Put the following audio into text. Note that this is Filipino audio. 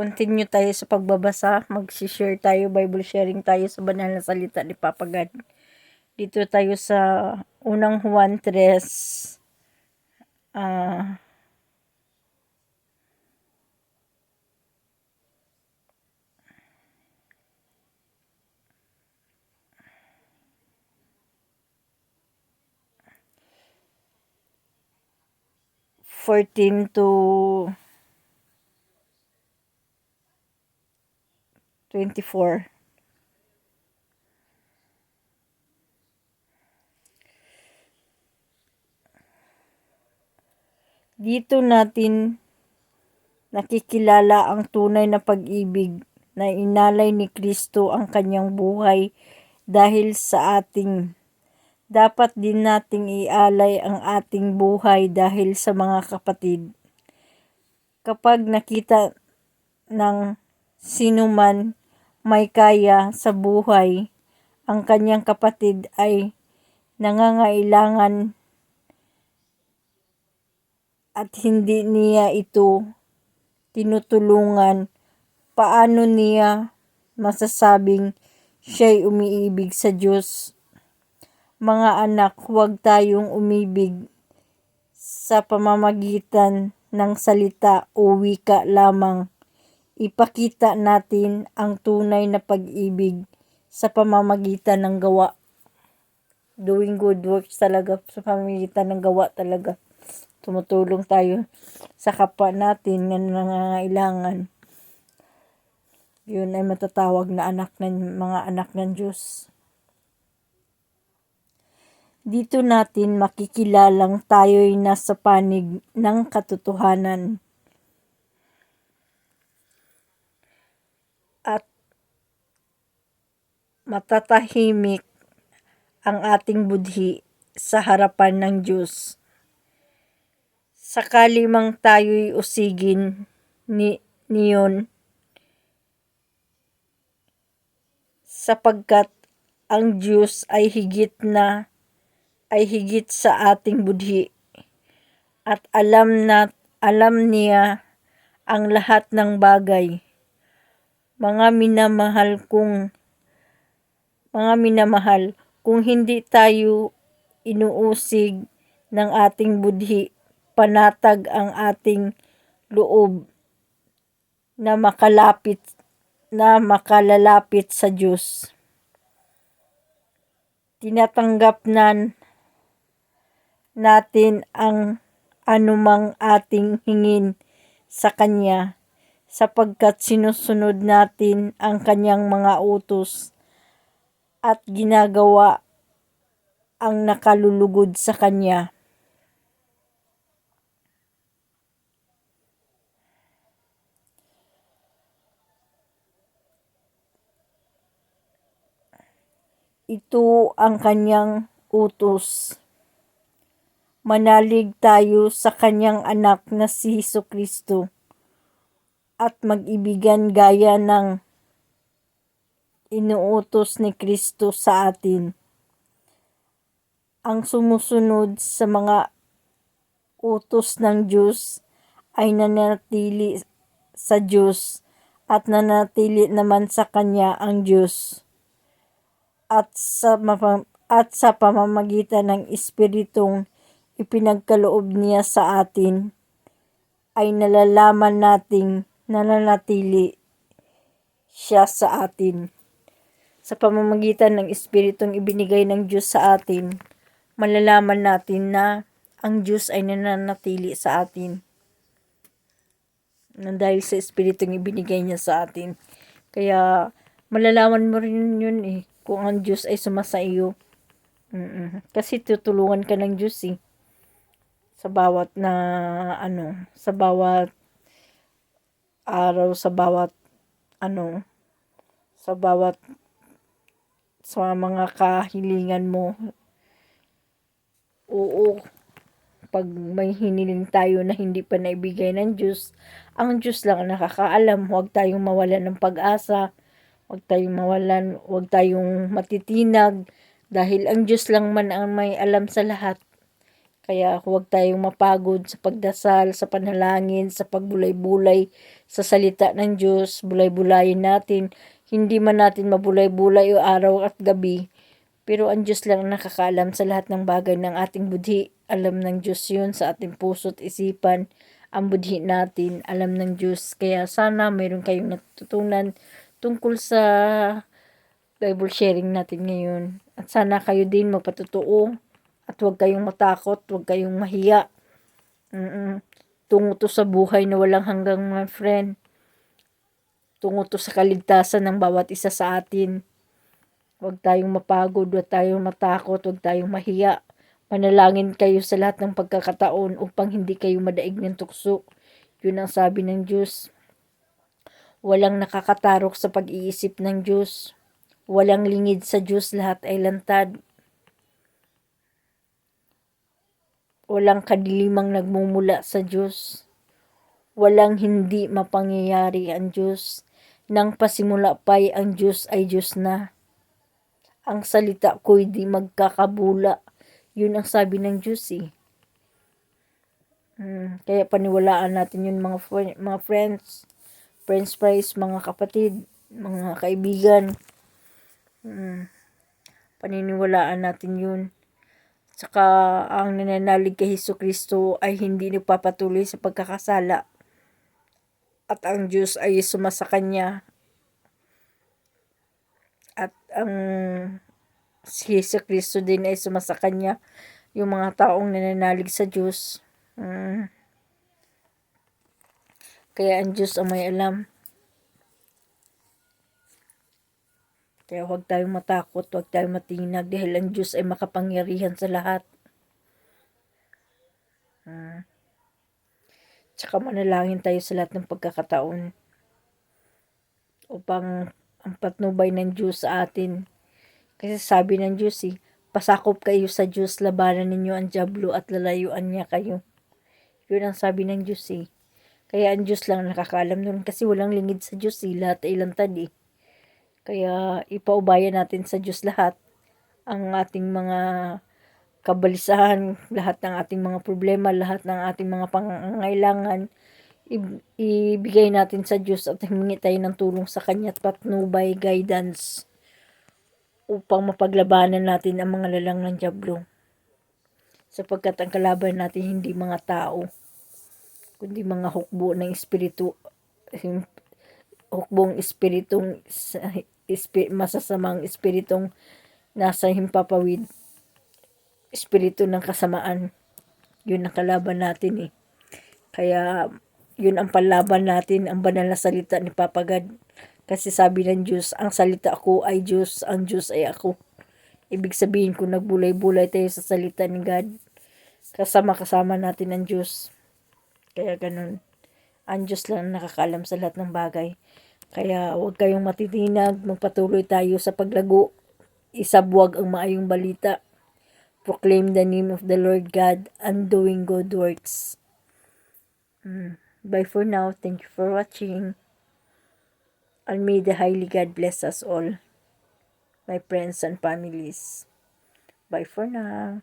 continue tayo sa pagbabasa. Mag-share tayo, Bible sharing tayo sa banal na salita ni Papa God. Dito tayo sa unang Juan 3. Ah... 14 to 24. Dito natin nakikilala ang tunay na pag-ibig na inalay ni Kristo ang kanyang buhay dahil sa ating dapat din nating ialay ang ating buhay dahil sa mga kapatid. Kapag nakita ng sinuman may kaya sa buhay, ang kanyang kapatid ay nangangailangan at hindi niya ito tinutulungan, paano niya masasabing siya'y umiibig sa Diyos? Mga anak, huwag tayong umibig sa pamamagitan ng salita o wika lamang. Ipakita natin ang tunay na pag-ibig sa pamamagitan ng gawa. Doing good works talaga sa pamamagitan ng gawa talaga. Tumutulong tayo sa kapwa natin na nangangailangan. Yun ay matatawag na anak ng mga anak ng Diyos. Dito natin makikilalang tayo'y nasa panig ng katotohanan. Matatahimik ang ating budhi sa harapan ng Diyos. Sakali mang tayo'y usigin ni niyon sapagkat ang Diyos ay higit na ay higit sa ating budhi at alam na alam niya ang lahat ng bagay. Mga minamahal kong mga minamahal, kung hindi tayo inuusig ng ating budhi, panatag ang ating loob na makalapit na makalalapit sa Diyos. Tinatanggap na natin ang anumang ating hingin sa Kanya sapagkat sinusunod natin ang Kanyang mga utos at ginagawa ang nakalulugod sa Kanya. Ito ang Kanyang utos. Manalig tayo sa Kanyang anak na si Hesus Kristo at mag-ibigan gaya ng inuutos ni Kristo sa atin. Ang sumusunod sa mga utos ng Diyos ay nanatili sa Diyos at nanatili naman sa Kanya ang Diyos. At sa, at sa pamamagitan ng Espiritong ipinagkaloob niya sa atin, ay nalalaman nating nananatili siya sa atin. Sa pamamagitan ng Espiritong ibinigay ng Diyos sa atin, malalaman natin na ang Diyos ay nananatili sa atin. Nang dahil sa Espiritong ibinigay niya sa atin. Kaya malalaman mo rin yun eh, kung ang Diyos ay sumasa iyo. Mm-mm. Kasi tutulungan ka ng Diyos eh. Sa bawat na ano, sa bawat araw, sa bawat ano, sa bawat sa mga kahilingan mo. Oo, pag may hiniling tayo na hindi pa naibigay ng Diyos, ang Diyos lang ang nakakaalam. Huwag tayong mawalan ng pag-asa. Huwag tayong mawalan, huwag tayong matitinag. Dahil ang Diyos lang man ang may alam sa lahat. Kaya huwag tayong mapagod sa pagdasal, sa panalangin, sa pagbulay-bulay sa salita ng Diyos. Bulay-bulayin natin. Hindi man natin mabulay-bulay o araw at gabi. Pero ang Diyos lang ang nakakaalam sa lahat ng bagay ng ating budhi. Alam ng Diyos yun sa ating puso at isipan. Ang budhi natin, alam ng Diyos. Kaya sana mayroon kayong natutunan tungkol sa Bible sharing natin ngayon. At sana kayo din magpatutuo at huwag kayong matakot, huwag kayong mahiya. Mm-mm. Tungo to sa buhay na walang hanggang my friend. Tungo to sa kaligtasan ng bawat isa sa atin. Huwag tayong mapagod, huwag tayong matakot, huwag tayong mahiya. Manalangin kayo sa lahat ng pagkakataon upang hindi kayo madaig ng tukso. Yun ang sabi ng Diyos. Walang nakakatarok sa pag-iisip ng Diyos. Walang lingid sa Diyos, lahat ay lantad. Walang kadilimang nagmumula sa Diyos. Walang hindi mapangyayari ang Diyos. Nang pasimula pa'y ang Diyos ay Diyos na. Ang salita ko'y di magkakabula. Yun ang sabi ng Diyos eh. Hmm, kaya paniwalaan natin yun mga, fri- mga friends, friends price, mga kapatid, mga kaibigan. Hmm, paniniwalaan natin yun. Saka ang nananalig kay Hesus Kristo ay hindi nagpapatuloy sa pagkakasala. At ang Diyos ay sumasa kanya. At ang si Hesus Kristo din ay sumasa kanya. Yung mga taong nananalig sa Diyos. Hmm. Kaya ang Diyos ang may alam. Kaya huwag tayong matakot, huwag tayong matinag dahil ang Diyos ay makapangyarihan sa lahat. Hmm. Tsaka manalangin tayo sa lahat ng pagkakataon upang ang patnubay ng Diyos sa atin. Kasi sabi ng Diyos eh, pasakop kayo sa Diyos, labanan ninyo ang Diablo at lalayuan niya kayo. Yun ang sabi ng Diyos eh. Kaya ang Diyos lang nakakaalam nun kasi walang lingid sa Diyos eh. Lahat ay lantad eh. Kaya ipaubayan natin sa Diyos lahat ang ating mga kabalisahan, lahat ng ating mga problema, lahat ng ating mga pangangailangan. Ibigay natin sa Diyos at humingi tayo ng tulong sa Kanya at patnubay, guidance upang mapaglabanan natin ang mga lalang ng Diablo. Sapagkat ang kalaban natin hindi mga tao, kundi mga hukbo ng espiritu, hukbong espiritong espi, masasamang espiritong nasa himpapawid espiritu ng kasamaan. Yun ang kalaban natin eh. Kaya yun ang panlaban natin ang banal na salita ni Papa God. Kasi sabi ng Diyos ang salita ko ay Diyos ang Diyos ay ako. Ibig sabihin kung nagbulay-bulay tayo sa salita ni God kasama-kasama natin ang Diyos. Kaya ganun. Ang Diyos lang ang nakakaalam sa lahat ng bagay. Kaya huwag kayong matitinag, magpatuloy tayo sa paglago. Isabwag ang maayong balita. Proclaim the name of the Lord God and doing good works. Mm. Bye for now. Thank you for watching. And may the Highly God bless us all, my friends and families. Bye for now.